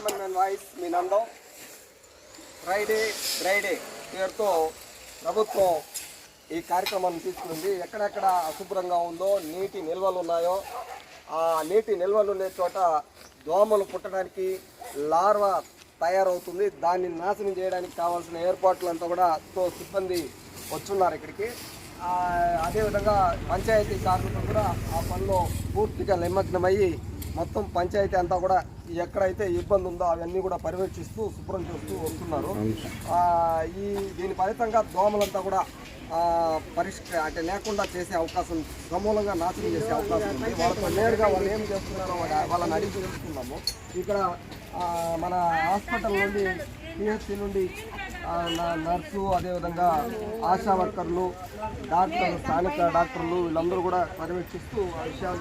Common man voice మీ Nandam. Friday Friday పేరుతో ప్రభుత్వం ఈ కార్యక్రమాన్ని తీసుకుంది. ఎక్కడెక్కడ అశుభ్రంగా ఉందో నీటి నిల్వలు ఉన్నాయో ఆ నీటి నిల్వలు ఉండే చోట దోమలు పుట్టడానికి లార్వా తయారవుతుంది. దాన్ని నాశనం చేయడానికి కావాల్సిన ఏర్పాట్లంతా కూడా తో సిబ్బంది వచ్చున్నారు ఇక్కడికి. అదేవిధంగా పంచాయతీ కార్మికులు కూడా ఆ పనిలో పూర్తిగా నిమగ్నమయ్యి మొత్తం పంచాయతీ అంతా కూడా ఎక్కడైతే ఇబ్బంది ఉందో అవన్నీ కూడా పర్యవేక్షిస్తూ శుభ్రం చేస్తూ వస్తున్నారు. ఈ దీని ఫలితంగా దోమలంతా కూడా పరిష్క అంటే లేకుండా చేసే అవకాశం సమూలంగా నాశనం చేసే అవకాశం ఉంది. వాళ్ళతో నేరుగా వాళ్ళు ఏం చేస్తున్నారో వాళ్ళ- వాళ్ళని అడిగి తెలుసుకున్నాము ఇక్కడ మన హాస్పిటల్ నుండి పిహెచ్సి నుండి నర్సు అదేవిధంగా ఆశా వర్కర్లు డాక్టర్లు స్థానిక డాక్టర్లు వీళ్ళందరూ కూడా పర్యవేక్షిస్తూ ఆ విషయాలు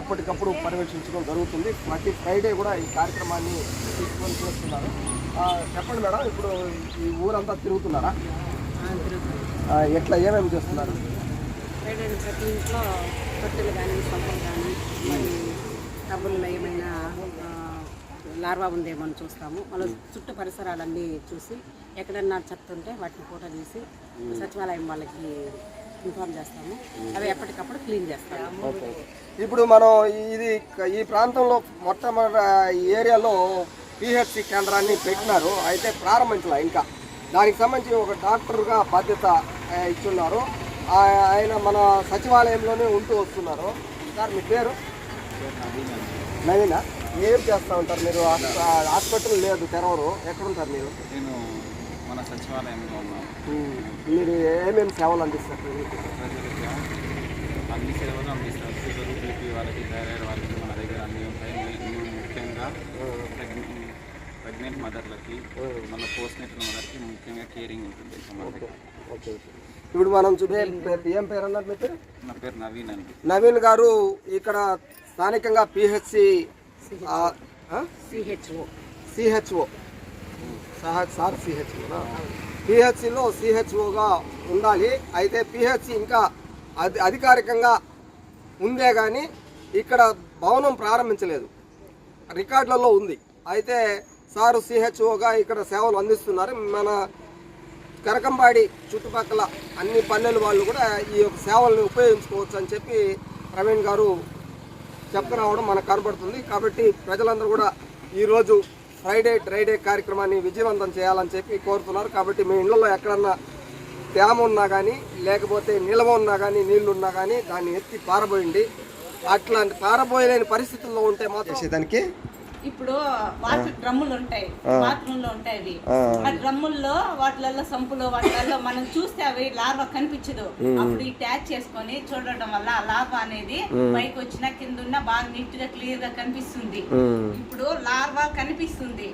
ఎప్పటికప్పుడు పర్యవేక్షించడం జరుగుతుంది. ప్రతి ఫ్రైడే కూడా ఈ కార్యక్రమాన్ని తీసుకొని చేస్తున్నారు. చెప్పండి మేడం ఇప్పుడు ఈ ఊరంతా తిరుగుతున్నారా? ఎట్లా ఏమేమి చేస్తున్నారు? ప్రతి ఇంట్లో తొట్టెలు కానీ సంపలు కానీ మరి టబ్బుల్లో ఏమైనా లార్వా ఉందేమో అని చూస్తాము. మళ్ళీ చుట్టూ పరిసరాలన్నీ చూసి ఎక్కడన్నా చెత్త ఉంటే వాటిని ఫోటో తీసి సచివాలయం వాళ్ళకి ఇన్ఫార్మ్ చేస్తాము. అవి ఎప్పటికప్పుడు క్లీన్ చేస్తాము. ఓకే. ఇప్పుడు మనం ఇది ఈ ప్రాంతంలో మొట్టమొదటి ఈ ఏరియాలో పిహెచ్సి కేంద్రాన్ని పెట్టినారు. అయితే ప్రారంభించాల ఇంకా. దానికి సంబంధించి ఒక డాక్టర్గా బాధ్యత ఇచ్చున్నారు. ఆయన మన సచివాలయంలోనే ఉంటూ వస్తున్నారు. సార్ మీ పేరు? నవీన? ఏం చేస్తూ ఉంటారు మీరు? హాస్ప- హాస్పిటల్ లేదు తెరవరు. ఎక్కడుంటారు మీరు? నేను మన సచివాలయంలో ఉన్నాను. మీరు ఏమేమి సేవలు అందిస్తారు? అన్ని సేవలు అందిస్తారు. షుగర్ బీపీ వాళ్ళకి థైరాయిడ్ వాళ్ళకి మన దగ్గర అన్నీ ఉంటాయి. ముఖ్యంగా ప్రెగ్నెంట్ మదర్లకి మన పోస్ట్ నెట్ల మదర్కి ముఖ్యంగా కేరింగ్ ఉంటుంది ఓకే. ఇప్పుడు మనం చూసే ఏం పేరు అన్నారు మీ పేరు? నా పేరు నవీన్ అండి. నవీన్ గారు ఇక్కడ స్థానికంగా PHC CHO CHO sir CHO పిహెచ్సిలో సిహెచ్ఓగా ఉండాలి అయితే పిహెచ్సి ఇంకా అధి అధికారికంగా ఉందే కానీ ఇక్కడ భవనం ప్రారంభించలేదు రికార్డులలో ఉంది అయితే సారు సిహెచ్ఓగా ఇక్కడ సేవలు అందిస్తున్నారు మన కరకంబాడి చుట్టుపక్కల అన్ని పల్లెల వాళ్ళు కూడా ఈ యొక్క సేవలను ఉపయోగించుకోవచ్చు అని చెప్పి ప్రవీణ్ గారు చెప్తురావడం మనకు కనబడుతుంది. కాబట్టి ప్రజలందరూ కూడా ఈరోజు ఫ్రైడే డ్రైడే కార్యక్రమాన్ని విజయవంతం చేయాలని చెప్పి కోరుతున్నారు. కాబట్టి మీ ఇళ్ళలో ఎక్కడన్నా తేమ ఉన్నా కానీ లేకపోతే నిల్వ ఉన్నా కానీ నీళ్ళు ఉన్నా కానీ దాన్ని ఎత్తి పారబోయండి. అట్లాంటి పారబోయలేని పరిస్థితుల్లో ఉంటే మాత్రం చేసేదానికి ఇప్పుడు వాటర్ డ్రమ్ములు ఉంటాయి. బాత్రూమ్లో ఉంటాయి అవి. ఆ. డ్రమ్ముల్లో వాటిలలో సంపులో వాటిలలో మనం చూస్తే అవి లార్వా కనిపించదు. అప్పుడు ఈ ట్యాచ్ చేసుకొని చూడటం వల్ల ఆ లార్వా అనేది పైకి వచ్చిన కింద ఉన్న బాగా నీట్గా క్లియర్గా కనిపిస్తుంది ఇప్పుడు లార్వా కనిపిస్తుంది.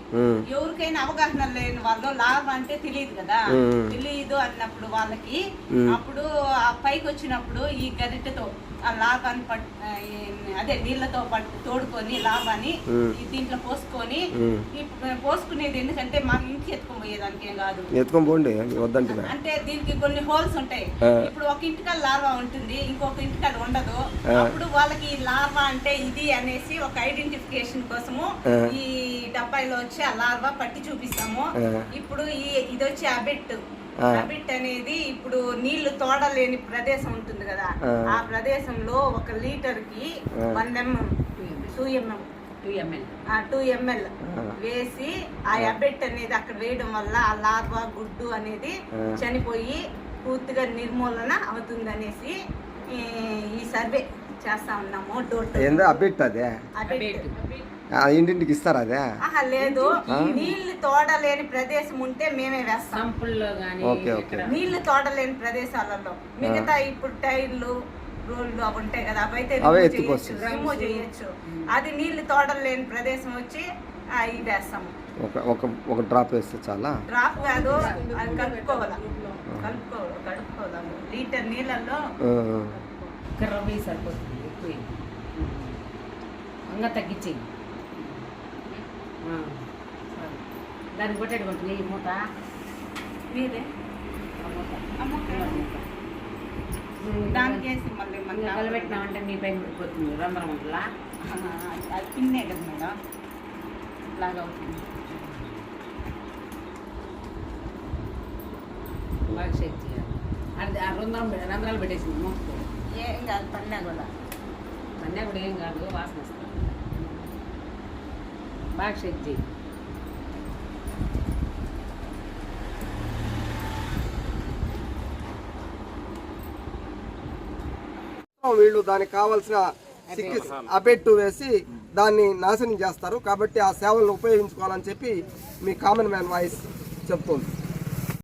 ఎవరికైనా అవగాహన లేని వాళ్ళు లార్వా అంటే తెలియదు కదా. తెలియదు అన్నప్పుడు వాళ్ళకి అప్పుడు ఆ పైకి వచ్చినప్పుడు ఈ గరిటెతో ఆ లాభాన్ని అదే నీళ్ళతో పట్ తోడుకొని లాభాన్ని దీంట్లో పోసుకొని పోసుకునేది ఎందుకంటే మా ఇంటికి ఎత్తుకొని పోయేదానికి ఏం కాదు. ఎత్తుకొని పోండి వద్దంటున్నా. అంటే దీనికి కొన్ని హోల్స్ ఉంటాయి. ఇప్పుడు ఒక ఇంటికాడ లార్వా ఉంటుంది ఇంకొక ఇంటికాడ ఉండదు. అప్పుడు వాళ్ళకి లార్వా అంటే ఇది అనేసి ఒక ఐడెంటిఫికేషన్ కోసము ఈ డబ్బాయిలో వచ్చి ఆ లార్వా పట్టి చూపిస్తాము. ఇప్పుడు ఈ ఇది వచ్చి అబెట్ అబిట్ అనేది ఇప్పుడు నీళ్ళు తోడలేని ప్రదేశం ఉంటుంది కదా ఆ. ప్రదేశంలో ఒక లీటర్కి one mm two mm two ml. Two ml వేసి ఆ అబెట్ అనేది అక్కడ వేయడం వల్ల ఆ లార్వా గుడ్డు అనేది చనిపోయి పూర్తిగా నిర్మూలన అవుతుంది అనేసి ఈ సర్వే చేస్తా ఉన్నాము డోర్ టు ఏందో అబిట్ అదే. అబెట్. ఆ, ఇంటింటికి ఇస్తారా అదే? ఆహా లేదు. నీళ్ళు తోడలేని ప్రదేశం ఉంటే మేమే వేస్తాం. సంపుల్లో కానీ ఓకే ఓకే. నీళ్ళు తోడలేని ప్రదేశాలలో. మిగతా ఇప్పుడు టైర్లు రోడ్లు అవి ఉంటాయి కదా అవి అయితే అవే remove. చేయొచ్చు, remove చేయొచ్చు. అది నీళ్ళు తోడలేని ప్రదేశం వచ్చి ఆ, ఇది వేస్తాము ఒక ఒక ఒక డ్రాప్ వేస్తే చాలా? డ్రాప్ కాదు అది కలుపుకోవాలా? కలుపుకోవాలి కలుపుకోదాము లీటర్ నీళ్ళల్లో ఆ, కర్రవి సరిపోతుంది ఎక్కువ ఇంకా తగ్గించేయి. దానికి కొట్టేటువంటి ఈ మూట మూట. దానికి వేసి మళ్ళీ మళ్ళీ కలబెట్టినామంటే మీ పైన పడిపోతుంది రంధ్రం ఉంటుందా అది పిన్నే కదా మేడం. లాగా అవుతుంది. బాగా షేక్ చేయాలి. అది ఆ రంధ్రం రంధ్రాలు పెట్టేసింది మూసుకో ఏం కాదు పడినా కూడా. అన్నీ కూడా ఏం కాదు వాసన వస్తుంది. బాగా షేక్ చేయి. వీళ్ళు దానికి కావాల్సిన అబెట్టు వేసి దాన్ని నాశనం చేస్తారు. కాబట్టి ఆ సేవలను ఉపయోగించుకోవాలని చెప్పి మీ కామన్ మ్యాన్ వాయిస్ చెప్తుంది.